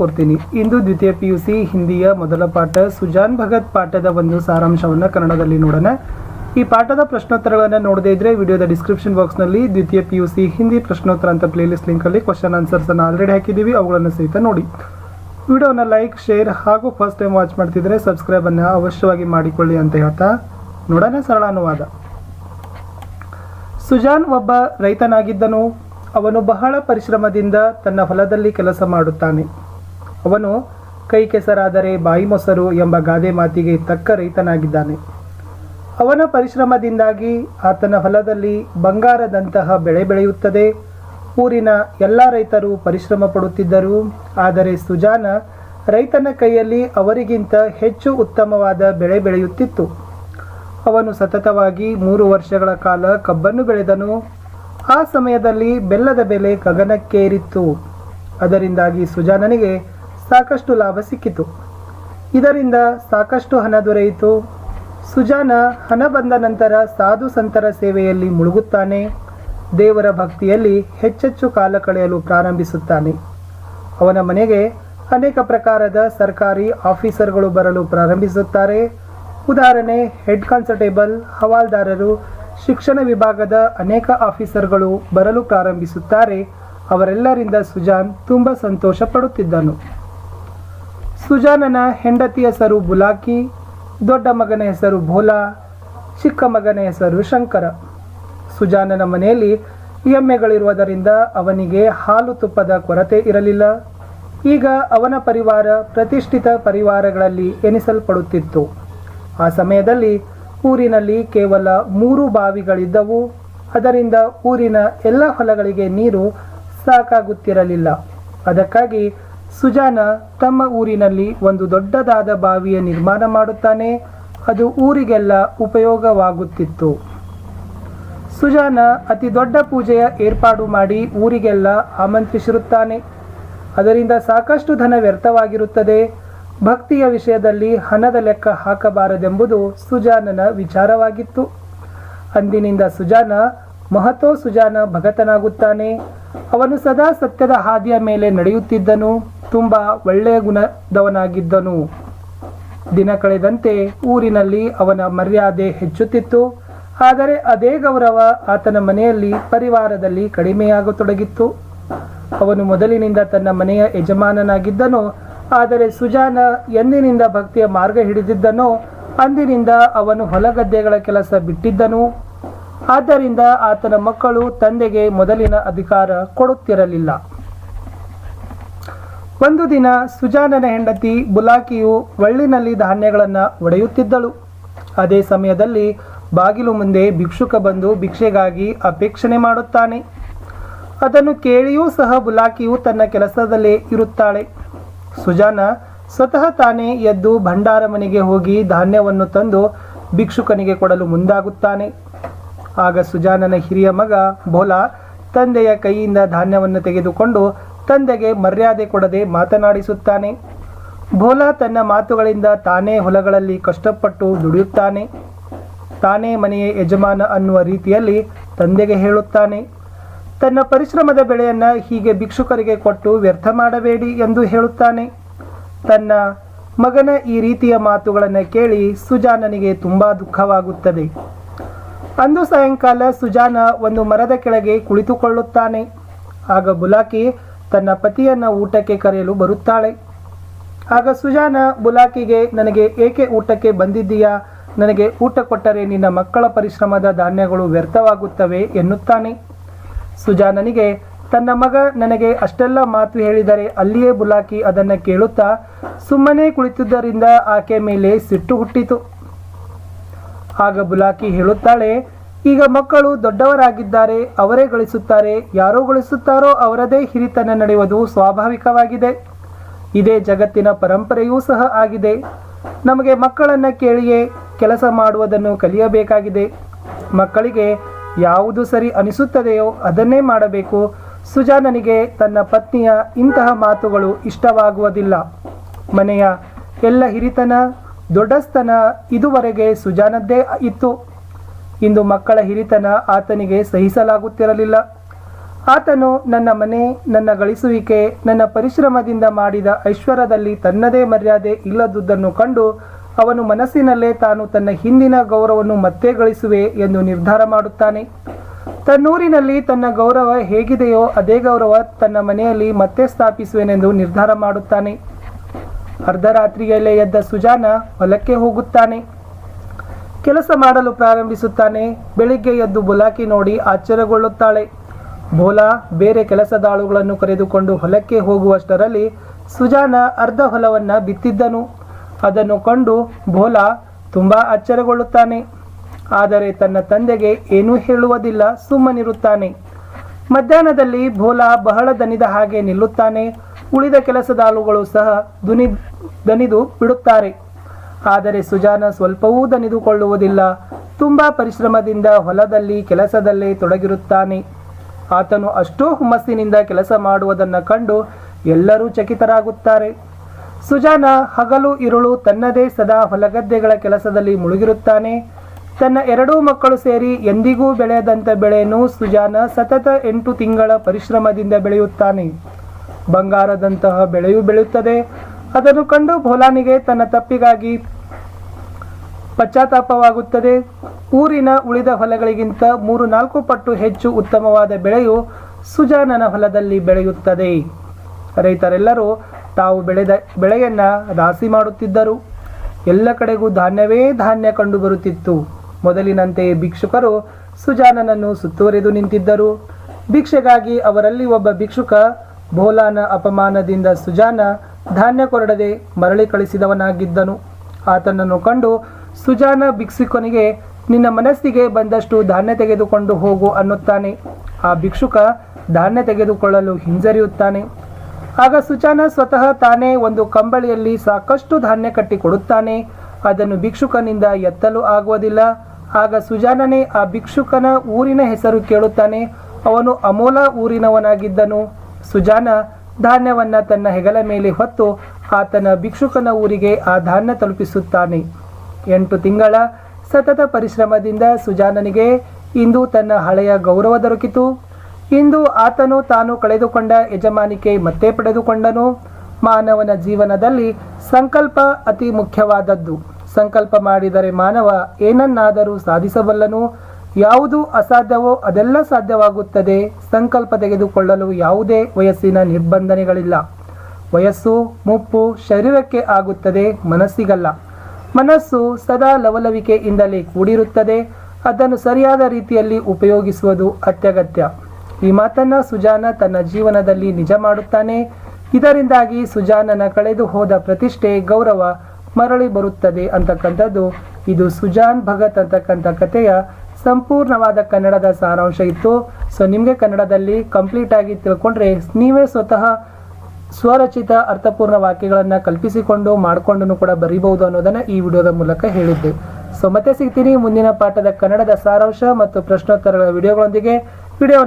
ಕೊಡ್ತೀನಿ. ಇಂದು ದ್ವಿತೀಯ ಪಿ ಹಿಂದಿಯ ಮೊದಲ ಪಾಠ ಸುಜಾನ್ ಭಗತ್ ಪಾಠದ ಒಂದು ಸಾರಾಂಶವನ್ನು ಕನ್ನಡದಲ್ಲಿ ನೋಡೋಣ. ಈ ಪಾಠದ ಪ್ರಶ್ನೋತ್ತರಗಳನ್ನು ನೋಡದೇ ಇದ್ರೆ ವಿಡಿಯೋದ ಡಿಸ್ಕ್ರಿಪ್ಷನ್ ಬಾಕ್ಸ್ನಲ್ಲಿ ದ್ವಿತೀಯ ಪಿ ಯು ಸಿ ಹಿಂದಿ ಪ್ರಶ್ನೋತ್ತರ ಅಂತ ಪ್ಲೇಲಿಸ್ಟ್ ಲಿಂಕಲ್ಲಿ ಕ್ವಶನ್ ಆನ್ಸರ್ಸನ್ನು ಆಲ್ರೆಡಿ ಹಾಕಿದ್ದೀವಿ. ಅವುಗಳನ್ನು ಸಹಿತ ನೋಡಿ. ವಿಡಿಯೋನ ಲೈಕ್ ಶೇರ್ ಹಾಗೂ ಫಸ್ಟ್ ಟೈಮ್ ವಾಚ್ ಮಾಡ್ತಿದ್ರೆ ಸಬ್ಸ್ಕ್ರೈಬ್ ಸಬ್ಸ್ಕ್ರೈಬನ್ನು ಅವಶ್ಯವಾಗಿ ಮಾಡಿಕೊಳ್ಳಿ ಅಂತ ಹೇಳ್ತಾ ನೋಡೋಣ ಸರಳ ಅನುವಾದ. ಸುಜಾನ್ ಒಬ್ಬ ರೈತನಾಗಿದ್ದನು. ಅವನು ಬಹಳ ಪರಿಶ್ರಮದಿಂದ ತನ್ನ ಹೊಲದಲ್ಲಿ ಕೆಲಸ ಮಾಡುತ್ತಾನೆ. ಅವನು ಕೈ ಕೆಸರಾದರೆ ಬಾಯಿ ಮೊಸರು ಎಂಬ ಗಾದೆ ಮಾತಿಗೆ ತಕ್ಕ ರೈತನಾಗಿದ್ದಾನೆ. ಅವನ ಪರಿಶ್ರಮದಿಂದಾಗಿ ಆತನ ಹೊಲದಲ್ಲಿ ಬಂಗಾರದಂತಹ ಬೆಳೆ ಬೆಳೆಯುತ್ತದೆ. ಊರಿನ ಎಲ್ಲ ರೈತರು ಪರಿಶ್ರಮ ಪಡುತ್ತಿದ್ದರು. ಆದರೆ ಸುಜಾನ ರೈತನ ಕೈಯಲ್ಲಿ ಅವರಿಗಿಂತ ಹೆಚ್ಚು ಉತ್ತಮವಾದ ಬೆಳೆ ಬೆಳೆಯುತ್ತಿತ್ತು. ಅವನು ಸತತವಾಗಿ ಮೂರು ವರ್ಷಗಳ ಕಾಲ ಕಬ್ಬನ್ನು ಬೆಳೆದನು. ಆ ಸಮಯದಲ್ಲಿ ಬೆಲ್ಲದ ಬೆಲೆ ಗಗನಕ್ಕೇರಿತ್ತು. ಅದರಿಂದಾಗಿ ಸುಜಾನನಿಗೆ ಸಾಕಷ್ಟು ಲಾಭ ಸಿಕ್ಕಿತು. ಇದರಿಂದ ಸಾಕಷ್ಟು ಹಣ ದೊರೆಯಿತು. ಸುಜಾನ ಹಣ ಬಂದ ನಂತರ ಸಾಧು ಸಂತರ ಸೇವೆಯಲ್ಲಿ ಮುಳುಗುತ್ತಾನೆ. ದೇವರ ಭಕ್ತಿಯಲ್ಲಿ ಹೆಚ್ಚೆಚ್ಚು ಕಾಲ ಕಳೆಯಲು ಪ್ರಾರಂಭಿಸುತ್ತಾನೆ. ಅವನ ಮನೆಗೆ ಅನೇಕ ಪ್ರಕಾರದ ಸರ್ಕಾರಿ ಆಫೀಸರ್ಗಳು ಬರಲು ಪ್ರಾರಂಭಿಸುತ್ತಾರೆ. ಉದಾಹರಣೆ, ಹೆಡ್ ಕಾನ್ಸ್ಟೇಬಲ್, ಹವಾಲ್ದಾರರು ಶಿಕ್ಷಣ ವಿಭಾಗದ ಅನೇಕ ಆಫೀಸರ್ಗಳು ಬರಲು ಪ್ರಾರಂಭಿಸುತ್ತಾರೆ. ಅವರೆಲ್ಲರಿಂದ ಸುಜಾನ್ ತುಂಬ ಸಂತೋಷ ಪಡುತ್ತಿದ್ದನು. ಸುಜಾನನ ಹೆಂಡತಿಯ ಹೆಸರು ಬುಲಾಕಿ, ದೊಡ್ಡ ಮಗನ ಹೆಸರು ಭೋಲಾ, ಚಿಕ್ಕ ಮಗನ ಹೆಸರು ಶಂಕರ. ಸುಜಾನನ ಮನೆಯಲ್ಲಿ ಎಮ್ಮೆಗಳಿರುವುದರಿಂದ ಅವನಿಗೆ ಹಾಲು ತುಪ್ಪದ ಕೊರತೆ ಇರಲಿಲ್ಲ. ಈಗ ಅವನ ಪರಿವಾರ ಪ್ರತಿಷ್ಠಿತ ಪರಿವಾರಗಳಲ್ಲಿ ಎನಿಸಲ್ಪಡುತ್ತಿತ್ತು. ಆ ಸಮಯದಲ್ಲಿ ಊರಿನಲ್ಲಿ ಕೇವಲ ಮೂರು ಬಾವಿಗಳಿದ್ದವು. ಅದರಿಂದ ಊರಿನ ಎಲ್ಲ ಹೊಲಗಳಿಗೆ ನೀರು ಸಾಕಾಗುತ್ತಿರಲಿಲ್ಲ. ಅದಕ್ಕಾಗಿ ಸುಜಾನ ತಮ್ಮ ಊರಿನಲ್ಲಿ ಒಂದು ದೊಡ್ಡದಾದ ಬಾವಿಯ ನಿರ್ಮಾಣ ಮಾಡುತ್ತಾನೆ. ಅದು ಊರಿಗೆಲ್ಲ ಉಪಯೋಗವಾಗುತ್ತಿತ್ತು. ಸುಜಾನ ಅತಿ ದೊಡ್ಡ ಪೂಜೆಯ ಏರ್ಪಾಡು ಮಾಡಿ ಊರಿಗೆಲ್ಲ ಆಮಂತ್ರಿಸಿರುತ್ತಾನೆ. ಅದರಿಂದ ಸಾಕಷ್ಟು ಧನ ವ್ಯರ್ಥವಾಗಿರುತ್ತದೆ. ಭಕ್ತಿಯ ವಿಷಯದಲ್ಲಿ ಹಣದ ಲೆಕ್ಕ ಹಾಕಬಾರದೆಂಬುದು ಸುಜಾನನ ವಿಚಾರವಾಗಿತ್ತು. ಅಂದಿನಿಂದ ಸುಜಾನ, ಮಹತೋ ಸುಜಾನ, ಭಗತನಾಗುತ್ತಾನೆ. ಅವನು ಸದಾ ಸತ್ಯದ ಹಾದಿಯ ಮೇಲೆ ನಡೆಯುತ್ತಿದ್ದನು, ತುಂಬ ಒಳ್ಳೆಯ ಗುಣದವನಾಗಿದ್ದನು. ದಿನ ಕಳೆದಂತೆ ಊರಿನಲ್ಲಿ ಅವನ ಮರ್ಯಾದೆ ಹೆಚ್ಚುತ್ತಿತ್ತು. ಆದರೆ ಅದೇ ಗೌರವ ಆತನ ಮನೆಯಲ್ಲಿ ಪರಿವಾರದಲ್ಲಿ ಕಡಿಮೆಯಾಗತೊಡಗಿತ್ತು. ಅವನು ಮೊದಲಿನಿಂದ ತನ್ನ ಮನೆಯ ಯಜಮಾನನಾಗಿದ್ದನು. ಆದರೆ ಸುಜಾನ ಎಂದಿನಿಂದ ಭಕ್ತಿಯ ಮಾರ್ಗ ಹಿಡಿದಿದ್ದನೋ, ಅಂದಿನಿಂದ ಅವನು ಹೊಲಗದ್ದೆಗಳ ಕೆಲಸ ಬಿಟ್ಟಿದ್ದನು. ಆದ್ದರಿಂದ ಆತನ ಮಕ್ಕಳು ತಂದೆಗೆ ಮೊದಲಿನ ಅಧಿಕಾರ ಕೊಡುತ್ತಿರಲಿಲ್ಲ. ಒಂದು ದಿನ ಸುಜಾನನ ಹೆಂಡತಿ ಬುಲಾಕಿಯು ಒಳ್ಳಿನಲ್ಲಿ ಧಾನ್ಯಗಳನ್ನು ಒಡೆಯುತ್ತಿದ್ದಳು. ಅದೇ ಸಮಯದಲ್ಲಿ ಬಾಗಿಲು ಮುಂದೆ ಭಿಕ್ಷುಕ ಬಂದು ಭಿಕ್ಷೆಗಾಗಿ ಅಪೇಕ್ಷಣೆ ಮಾಡುತ್ತಾನೆ. ಅದನ್ನು ಕೇಳಿಯೂ ಸಹ ಬುಲಾಕಿಯು ತನ್ನ ಕೆಲಸದಲ್ಲೇ ಇರುತ್ತಾಳೆ. ಸುಜಾನ ಸ್ವತಃ ತಾನೇ ಎದ್ದು ಭಂಡಾರ ಮನೆಗೆ ಹೋಗಿ ಧಾನ್ಯವನ್ನು ತಂದು ಭಿಕ್ಷುಕನಿಗೆ ಕೊಡಲು ಮುಂದಾಗುತ್ತಾನೆ. ಆಗ ಸುಜಾನನ ಹಿರಿಯ ಮಗ ಭೋಲಾ ತಂದೆಯ ಕೈಯಿಂದ ಧಾನ್ಯವನ್ನು ತೆಗೆದುಕೊಂಡು ತಂದೆಗೆ ಮರ್ಯಾದೆ ಕೊಡದೆ ಮಾತನಾಡಿಸುತ್ತಾನೆ. ಭೋಲಾ ತನ್ನ ಮಾತುಗಳಿಂದ ತಾನೇ ಹೊಲಗಳಲ್ಲಿ ಕಷ್ಟಪಟ್ಟು ದುಡಿಯುತ್ತಾನೆ. ತಾನೇ ಮನೆಯ ಯಜಮಾನ ಅನ್ನುವ ರೀತಿಯಲ್ಲಿ ತಂದೆಗೆ ಹೇಳುತ್ತಾನೆ. ತನ್ನ ಪರಿಶ್ರಮದ ಬೆಳೆಯನ್ನು ಹೀಗೆ ಭಿಕ್ಷುಕರಿಗೆ ಕೊಟ್ಟು ವ್ಯರ್ಥ ಮಾಡಬೇಡಿ ಎಂದು ಹೇಳುತ್ತಾನೆ. ತನ್ನ ಮಗನ ಈ ರೀತಿಯ ಮಾತುಗಳನ್ನು ಕೇಳಿ ಸುಜಾನನಿಗೆ ತುಂಬ ದುಃಖವಾಗುತ್ತದೆ. ಅಂದು ಸಾಯಂಕಾಲ ಸುಜಾನ ಒಂದು ಮರದ ಕೆಳಗೆ ಕುಳಿತುಕೊಳ್ಳುತ್ತಾನೆ. ಆಗ ಬುಲಾಕಿ ತನ್ನ ಪತಿಯನ್ನ ಊಟಕ್ಕೆ ಕರೆಯಲು ಬರುತ್ತಾಳೆ. ಆಗ ಸುಜಾನ, ಬುಲಾಕಿಗೆ, ನನಗೆ ಏಕೆ ಊಟಕ್ಕೆ ಬಂದಿದ್ದೀಯಾ? ನನಗೆ ಊಟ ಕೊಟ್ಟರೆ ನಿನ್ನ ಮಕ್ಕಳ ಪರಿಶ್ರಮದ ಧಾನ್ಯಗಳು ವ್ಯರ್ಥವಾಗುತ್ತವೆ ಎನ್ನುತ್ತಾನೆ. ಸುಜಾನನಿಗೆ, ತನ್ನ ಮಗ ನನಗೆ ಅಷ್ಟೆಲ್ಲ ಮಾತು ಹೇಳಿದರೆ ಅಲ್ಲಿಯೇ ಬುಲಾಕಿ ಅದನ್ನು ಕೇಳುತ್ತಾ, ಸುಮ್ಮನೆ ಕುಳಿತಿದ್ದರಿಂದ ಆಕೆ ಮೇಲೆ ಸಿಟ್ಟು ಹುಟ್ಟಿತು. ಆಗ ಬುಲಾಕಿ ಹೇಳುತ್ತಾಳೆ, ಈಗ ಮಕ್ಕಳು ದೊಡ್ಡವರಾಗಿದ್ದಾರೆ, ಅವರೇ ಗಳಿಸುತ್ತಾರೆ, ಯಾರೋ ಗಳಿಸುತ್ತಾರೋ ಅವರದೇ ಹಿರಿತನ ನಡೆಯುವುದು ಸ್ವಾಭಾವಿಕವಾಗಿದೆ. ಇದೇ ಜಗತ್ತಿನ ಪರಂಪರೆಯೂ ಸಹ ಆಗಿದೆ. ನಮಗೆ ಮಕ್ಕಳನ್ನು ಕೇಳಿಯೇ ಕೆಲಸ ಮಾಡುವುದನ್ನು ಕಲಿಯಬೇಕಾಗಿದೆ. ಮಕ್ಕಳಿಗೆ ಯಾವುದು ಸರಿ ಅನಿಸುತ್ತದೆಯೋ ಅದನ್ನೇ ಮಾಡಬೇಕು. ಸುಜಾನನಿಗೆ ತನ್ನ ಪತ್ನಿಯ ಇಂತಹ ಮಾತುಗಳು ಇಷ್ಟವಾಗುವುದಿಲ್ಲ. ಮನೆಯ ಎಲ್ಲ ಹಿರಿತನ, ದೊಡ್ಡಸ್ತನ ಇದುವರೆಗೆ ಸುಜಾನದ್ದೇ ಇತ್ತು. ಇಂದು ಮಕ್ಕಳ ಹಿರಿತನ ಆತನಿಗೆ ಸಹಿಸಲಾಗುತ್ತಿರಲಿಲ್ಲ. ಆತನು ನನ್ನ ಮನೆ, ನನ್ನ ಗಳಿಸುವಿಕೆ, ನನ್ನ ಪರಿಶ್ರಮದಿಂದ ಮಾಡಿದ ಐಶ್ವರ್ಯದಲ್ಲಿ ತನ್ನದೇ ಮರ್ಯಾದೆ ಇಲ್ಲದುದನ್ನು ಕಂಡು ಅವನು ಮನಸ್ಸಿನಲ್ಲೇ ತಾನು ತನ್ನ ಹಿಂದಿನ ಗೌರವವನ್ನು ಮತ್ತೆ ಗಳಿಸುವೆ ಎಂದು ನಿರ್ಧಾರ ಮಾಡುತ್ತಾನೆ. ತನ್ನೂರಿನಲ್ಲಿ ತನ್ನ ಗೌರವ ಹೇಗಿದೆಯೋ ಅದೇ ಗೌರವ ತನ್ನ ಮನೆಯಲ್ಲಿ ಮತ್ತೆ ಸ್ಥಾಪಿಸುವೆನೆಂದು ನಿರ್ಧಾರ ಮಾಡುತ್ತಾನೆ. ಅರ್ಧರಾತ್ರಿಯಲ್ಲೇ ಎದ್ದ ಸುಜಾನ ಹೊಲಕ್ಕೆ ಹೋಗುತ್ತಾನೆ. ಕೆಲಸ ಮಾಡಲು ಪ್ರಾರಂಭಿಸುತ್ತಾನೆ. ಬೆಳಿಗ್ಗೆ ಎದ್ದು ಬುಲಾಕಿ ನೋಡಿ ಆಶ್ಚರ್ಯಗೊಳ್ಳುತ್ತಾಳೆ. ಭೋಲಾ, ಬೇರೆ ಕೆಲಸದಾಳುಗಳನ್ನು ಕರೆದುಕೊಂಡು ಹೊಲಕ್ಕೆ ಹೋಗುವಷ್ಟರಲ್ಲಿ ಸುಜಾನ ಅರ್ಧ ಹೊಲವನ್ನು ಬಿತ್ತಿದ್ದನು. ಅದನ್ನು ಕಂಡು ಭೋಲಾ ತುಂಬ ಅಚ್ಚರಗೊಳ್ಳುತ್ತಾನೆ. ಆದರೆ ತನ್ನ ತಂದೆಗೆ ಏನೂ ಹೇಳುವುದಿಲ್ಲ, ಸುಮ್ಮನಿರುತ್ತಾನೆ. ಮಧ್ಯಾಹ್ನದಲ್ಲಿ ಭೋಲಾ ಬಹಳ ದನಿದ ಹಾಗೆ ನಿಲ್ಲುತ್ತಾನೆ. ಉಳಿದ ಕೆಲಸದ ಆಳುಗಳು ಸಹ ದುನಿ, ದನಿದು ಬಿಡುತ್ತಾರೆ. ಆದರೆ ಸುಜಾನ ಸ್ವಲ್ಪವೂ ದನಿದುಕೊಳ್ಳುವುದಿಲ್ಲ. ತುಂಬ ಪರಿಶ್ರಮದಿಂದ ಹೊಲದಲ್ಲಿ, ಕೆಲಸದಲ್ಲೇ ತೊಡಗಿರುತ್ತಾನೆ. ಆತನು ಅಷ್ಟೋ ಹುಮ್ಮಸ್ಸಿನಿಂದ ಕೆಲಸ ಮಾಡುವುದನ್ನು ಕಂಡು ಎಲ್ಲರೂ ಚಕಿತರಾಗುತ್ತಾರೆ. ಸುಜಾನ ಹಗಲು ಇರುಳು ತನ್ನದೇ ಸದಾ ಹೊಲಗದ್ದೆಗಳ ಕೆಲಸದಲ್ಲಿ ಮುಳುಗಿರುತ್ತಾನೆ. ತನ್ನ ಎರಡೂ ಮಕ್ಕಳು ಸೇರಿ ಎಂದಿಗೂ ಬೆಳೆಯದಂಥ ಬೆಳೆಯನ್ನು ಸುಜಾನ ಸತತ ಎಂಟು ತಿಂಗಳ ಪರಿಶ್ರಮದಿಂದ ಬೆಳೆಯುತ್ತಾನೆ. ಬಂಗಾರದಂತಹ ಬೆಳೆಯೂ ಬೆಳೆಯುತ್ತದೆ. ಅದನ್ನು ಕಂಡು ಭೋಲಾನಿಗೆ ತನ್ನ ತಪ್ಪಿಗಾಗಿ ಪಶ್ಚಾತ್ತಾಪವಾಗುತ್ತದೆ. ಊರಿನ ಉಳಿದ ಹೊಲಗಳಿಗಿಂತ ಮೂರು ನಾಲ್ಕು ಪಟ್ಟು ಹೆಚ್ಚು ಉತ್ತಮವಾದ ಬೆಳೆಯು ಸುಜಾನನ ಹೊಲದಲ್ಲಿ ಬೆಳೆಯುತ್ತದೆ. ರೈತರೆಲ್ಲರೂ ತಾವು ಬೆಳೆದ ಬೆಳೆಯನ್ನು ರಾಶಿ ಮಾಡುತ್ತಿದ್ದರು. ಎಲ್ಲ ಕಡೆಗೂ ಧಾನ್ಯವೇ ಧಾನ್ಯ ಕಂಡು ಬರುತ್ತಿತ್ತು ಮೊದಲಿನಂತೆ ಭಿಕ್ಷುಕರು ಸುಜಾನನನ್ನು ಸುತ್ತುವರೆದು ನಿಂತಿದ್ದರು. ಭಿಕ್ಷೆಗಾಗಿ ಅವರಲ್ಲಿ ಒಬ್ಬ ಭಿಕ್ಷುಕ ಭೋಲಾನ ಅಪಮಾನದಿಂದ ಸುಜಾನ ಧಾನ್ಯ ಕೊರಡದೆ ಮರಳಿ ಕಳಿಸಿದವನಾಗಿದ್ದನು. ಆತನನ್ನು ಕಂಡು ಸುಜಾನ ಭಿಕ್ಷುಕನಿಗೆ, ನಿನ್ನ ಮನಸ್ಸಿಗೆ ಬಂದಷ್ಟು ಧಾನ್ಯ ತೆಗೆದುಕೊಂಡು ಹೋಗು ಅನ್ನುತ್ತಾನೆ. ಆ ಭಿಕ್ಷುಕ ಧಾನ್ಯ ತೆಗೆದುಕೊಳ್ಳಲು ಹಿಂಜರಿಯುತ್ತಾನೆ. ಆಗ ಸುಜಾನ ಸ್ವತಃ ತಾನೇ ಒಂದು ಕಂಬಳಿಯಲ್ಲಿ ಸಾಕಷ್ಟು ಧಾನ್ಯ ಕಟ್ಟಿ ಕೊಡುತ್ತಾನೆ ಅದನ್ನು ಭಿಕ್ಷುಕನಿಂದ ಎತ್ತಲು ಆಗುವುದಿಲ್ಲ. ಆಗ ಸುಜಾನನೇ ಆ ಭಿಕ್ಷುಕನ ಊರಿನ ಹೆಸರು ಕೇಳುತ್ತಾನೆ. ಅವನು ಅಮೋಲ ಊರಿನವನಾಗಿದ್ದನು. ಸುಜಾನ ಧಾನ್ಯವನ್ನ ತನ್ನ ಹೆಗಲ ಮೇಲೆ ಹೊತ್ತು ಆತನ ಭಿಕ್ಷುಕನ ಊರಿಗೆ ಆ ಧಾನ್ಯ ತಲುಪಿಸುತ್ತಾನೆ. ಎಂಟು ತಿಂಗಳ ಸತತ ಪರಿಶ್ರಮದಿಂದ ಸುಜಾನನಿಗೆ ಇಂದು ತನ್ನ ಹಳೆಯ ಗೌರವ ದೊರಕಿತು. ಇಂದು ಆತನು ತಾನು ಕಳೆದುಕೊಂಡ ಯಜಮಾನಿಕೆ ಮತ್ತೆ ಪಡೆದುಕೊಂಡನು. ಮಾನವನ ಜೀವನದಲ್ಲಿ ಸಂಕಲ್ಪ ಅತಿ ಮುಖ್ಯವಾದದ್ದು. ಸಂಕಲ್ಪ ಮಾಡಿದರೆ ಮಾನವ ಏನನ್ನಾದರೂ ಸಾಧಿಸಬಲ್ಲನು. ಯಾವುದು ಅಸಾಧ್ಯವೋ ಅದೆಲ್ಲ ಸಾಧ್ಯವಾಗುತ್ತದೆ. ಸಂಕಲ್ಪ ತೆಗೆದುಕೊಳ್ಳಲು ಯಾವುದೇ ವಯಸ್ಸಿನ ನಿರ್ಬಂಧನೆಗಳಿಲ್ಲ. ವಯಸ್ಸು, ಮುಪ್ಪು ಶರೀರಕ್ಕೆ ಆಗುತ್ತದೆ, ಮನಸ್ಸಿಗಲ್ಲ. ಮನಸ್ಸು ಸದಾ ಲವಲವಿಕೆಯಿಂದಲೇ ಕೂಡಿರುತ್ತದೆ. ಅದನ್ನು ಸರಿಯಾದ ರೀತಿಯಲ್ಲಿ ಉಪಯೋಗಿಸುವುದು ಅತ್ಯಗತ್ಯ. ಈ ಮಾತನ್ನ ಸುಜಾನ ತನ್ನ ಜೀವನದಲ್ಲಿ ನಿಜ ಮಾಡುತ್ತಾನೆ. ಇದರಿಂದಾಗಿ ಸುಜಾನನ ಕಳೆದು ಹೋದ ಪ್ರತಿಷ್ಠೆ ಗೌರವ ಮರಳಿ ಬರುತ್ತದೆ ಅಂತಕ್ಕಂಥದ್ದು. ಇದು ಸುಜಾನ್ ಭಗತ್ ಅಂತಕ್ಕಂಥ ಕಥೆಯ ಸಂಪೂರ್ಣವಾದ ಕನ್ನಡದ ಸಾರಾಂಶ ಇತ್ತು. ಸೊ ನಿಮಗೆ ಕನ್ನಡದಲ್ಲಿ ಕಂಪ್ಲೀಟ್ ಆಗಿ ತಿಳ್ಕೊಂಡ್ರೆ ನೀವೇ ಸ್ವತಃ ಸ್ವರಚಿತ ಅರ್ಥಪೂರ್ಣ ವಾಕ್ಯಗಳನ್ನು ಕಲ್ಪಿಸಿಕೊಂಡು ಮಾಡಿಕೊಂಡು ಕೂಡ ಬರೀಬಹುದು ಅನ್ನೋದನ್ನು ಈ ವಿಡಿಯೋದ ಮೂಲಕ ಹೇಳಿದ್ದೆ. ಸೊ ಮತ್ತೆ ಸಿಗ್ತೀನಿ ಮುಂದಿನ ಪಾಠದ ಕನ್ನಡದ ಸಾರಾಂಶ ಮತ್ತು ಪ್ರಶ್ನೋತ್ತರಗಳ ವಿಡಿಯೋಗಳೊಂದಿಗೆ. ವಿಡಿಯೋ